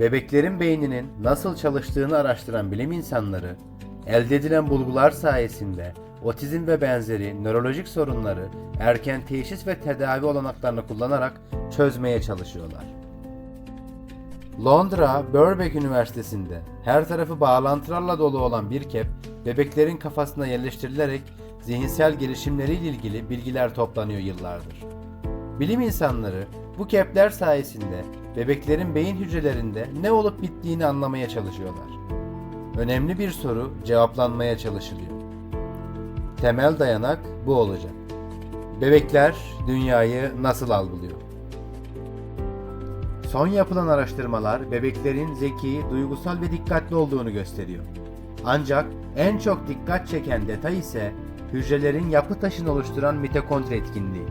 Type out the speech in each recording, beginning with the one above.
Bebeklerin beyninin nasıl çalıştığını araştıran bilim insanları, elde edilen bulgular sayesinde otizm ve benzeri nörolojik sorunları erken teşhis ve tedavi olanaklarını kullanarak çözmeye çalışıyorlar. Londra Birkbeck Üniversitesi'nde her tarafı bağlantılarla dolu olan bir kep bebeklerin kafasına yerleştirilerek zihinsel gelişimleriyle ilgili bilgiler toplanıyor yıllardır. Bilim insanları bu kepler sayesinde bebeklerin beyin hücrelerinde ne olup bittiğini anlamaya çalışıyorlar. Önemli bir soru cevaplanmaya çalışılıyor. Temel dayanak bu olacak. Bebekler dünyayı nasıl algılıyor? Son yapılan araştırmalar bebeklerin zeki, duygusal ve dikkatli olduğunu gösteriyor. Ancak en çok dikkat çeken detay ise hücrelerin yapı taşını oluşturan mitokondri etkinliği.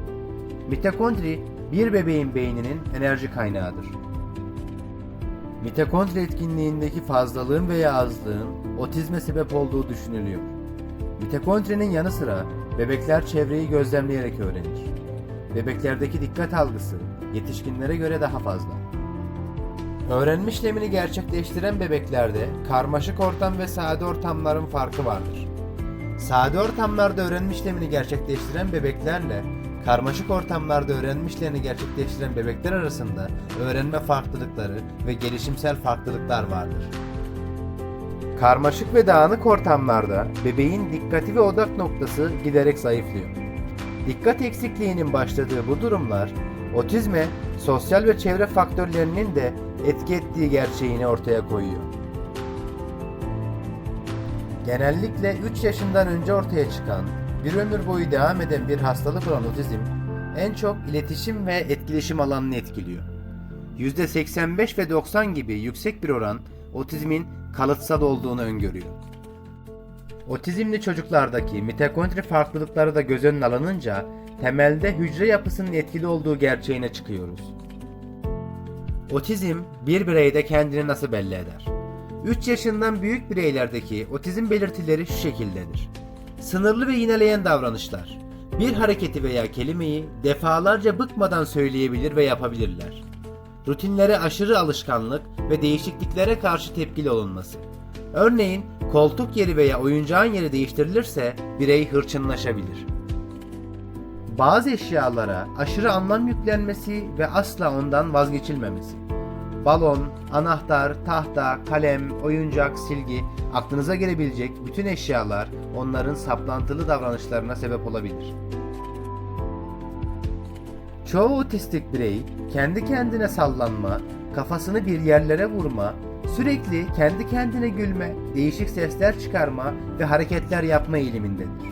Mitokondri bir bebeğin beyninin enerji kaynağıdır. Mitokondri etkinliğindeki fazlalığın veya azlığın otizme sebep olduğu düşünülüyor. Mitokondrinin yanı sıra bebekler çevreyi gözlemleyerek öğrenir. Bebeklerdeki dikkat algısı yetişkinlere göre daha fazla. Öğrenme işlemini gerçekleştiren bebeklerde karmaşık ortam ve sade ortamların farkı vardır. Sade ortamlarda öğrenme işlemini gerçekleştiren bebeklerle karmaşık ortamlarda öğrenme işlerini gerçekleştiren bebekler arasında öğrenme farklılıkları ve gelişimsel farklılıklar vardır. Karmaşık ve dağınık ortamlarda bebeğin dikkati ve odak noktası giderek zayıflıyor. Dikkat eksikliğinin başladığı bu durumlar otizme sosyal ve çevre faktörlerinin de etki ettiği gerçeğini ortaya koyuyor. Genellikle 3 yaşından önce ortaya çıkan, bir ömür boyu devam eden bir hastalık olan otizm en çok iletişim ve etkileşim alanını etkiliyor. %85 ve 90 gibi yüksek bir oran otizmin kalıtsal olduğunu öngörüyor. Otizmli çocuklardaki mitokondri farklılıkları da göz önüne alınınca temelde hücre yapısının etkili olduğu gerçeğine çıkıyoruz. Otizm bir bireyde kendini nasıl belli eder? 3 yaşından büyük bireylerdeki otizm belirtileri şu şekildedir. Sınırlı ve yineleyen davranışlar. Bir hareketi veya kelimeyi defalarca bıkmadan söyleyebilir ve yapabilirler. Rutinlere aşırı alışkanlık ve değişikliklere karşı tepkili olunması. Örneğin koltuk yeri veya oyuncağın yeri değiştirilirse birey hırçınlaşabilir. Bazı eşyalara aşırı anlam yüklenmesi ve asla ondan vazgeçilmemesi. Balon, anahtar, tahta, kalem, oyuncak, silgi, aklınıza gelebilecek bütün eşyalar onların saplantılı davranışlarına sebep olabilir. Çoğu otistik birey kendi kendine sallanma, kafasını bir yerlere vurma, sürekli kendi kendine gülme, değişik sesler çıkarma ve hareketler yapma eğilimindedir.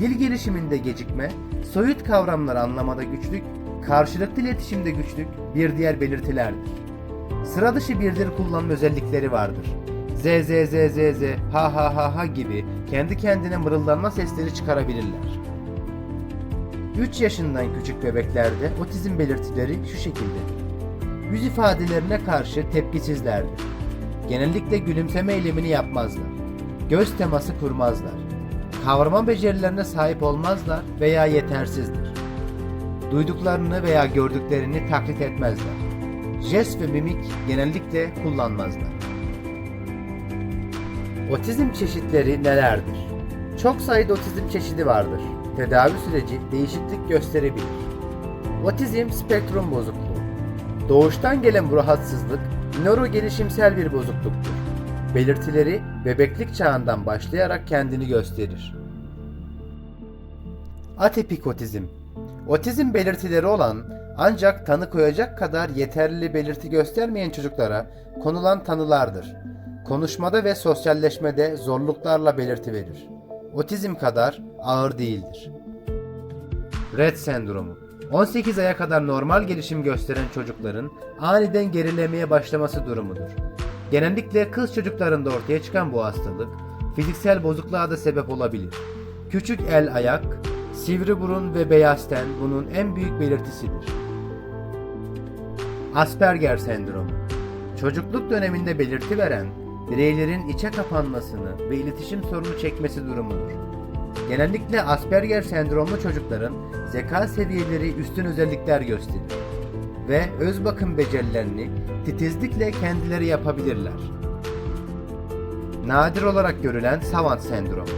Dil gelişiminde gecikme, soyut kavramları anlamada güçlük, karşılıklı iletişimde güçlük bir diğer belirtilerdir. Sıra dışı bir dil kullanma özellikleri vardır. Z z z z z ha ha ha ha gibi kendi kendine mırıldanma sesleri çıkarabilirler. 3 yaşından küçük bebeklerde otizm belirtileri şu şekildedir. Yüz ifadelerine karşı tepkisizlerdir. Genellikle gülümseme eylemini yapmazlar. Göz teması kurmazlar. Kavrama becerilerine sahip olmazlar veya yetersizdir. Duyduklarını veya gördüklerini taklit etmezler. Jest ve mimik genellikle kullanmazlar. Otizm çeşitleri nelerdir? Çok sayıda otizm çeşidi vardır. Tedavi süreci değişiklik gösterebilir. Otizm spektrum bozukluğu. Doğuştan gelen bu rahatsızlık nöro gelişimsel bir bozukluktur. Belirtileri bebeklik çağından başlayarak kendini gösterir. Atipik otizm. Otizm belirtileri olan ancak tanı koyacak kadar yeterli belirti göstermeyen çocuklara konulan tanılardır. Konuşmada ve sosyalleşmede zorluklarla belirti verir. Otizm kadar ağır değildir. Rett sendromu 18 aya kadar normal gelişim gösteren çocukların aniden gerilemeye başlaması durumudur. Genellikle kız çocuklarında ortaya çıkan bu hastalık fiziksel bozukluğa da sebep olabilir. Küçük el ayak, sivri burun ve beyaz ten bunun en büyük belirtisidir. Asperger sendromu çocukluk döneminde belirti veren bireylerin içe kapanmasını ve iletişim sorunu çekmesi durumudur. Genellikle Asperger sendromlu çocukların zeka seviyeleri üstün özellikler gösterir. ve öz bakım becerilerini titizlikle kendileri yapabilirler. Nadir olarak görülen savant sendromu.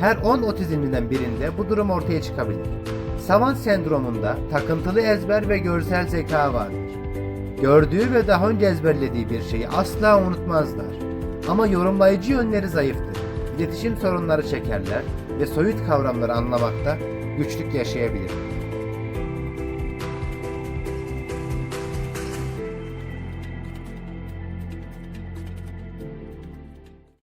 Her 10 otizmliden birinde bu durum ortaya çıkabilir. Savant sendromunda takıntılı ezber ve görsel zeka vardır. Gördüğü ve daha önce ezberlediği bir şeyi asla unutmazlar. Ama yorumlayıcı yönleri zayıftır. İletişim sorunları çekerler ve soyut kavramları anlamakta güçlük yaşayabilir.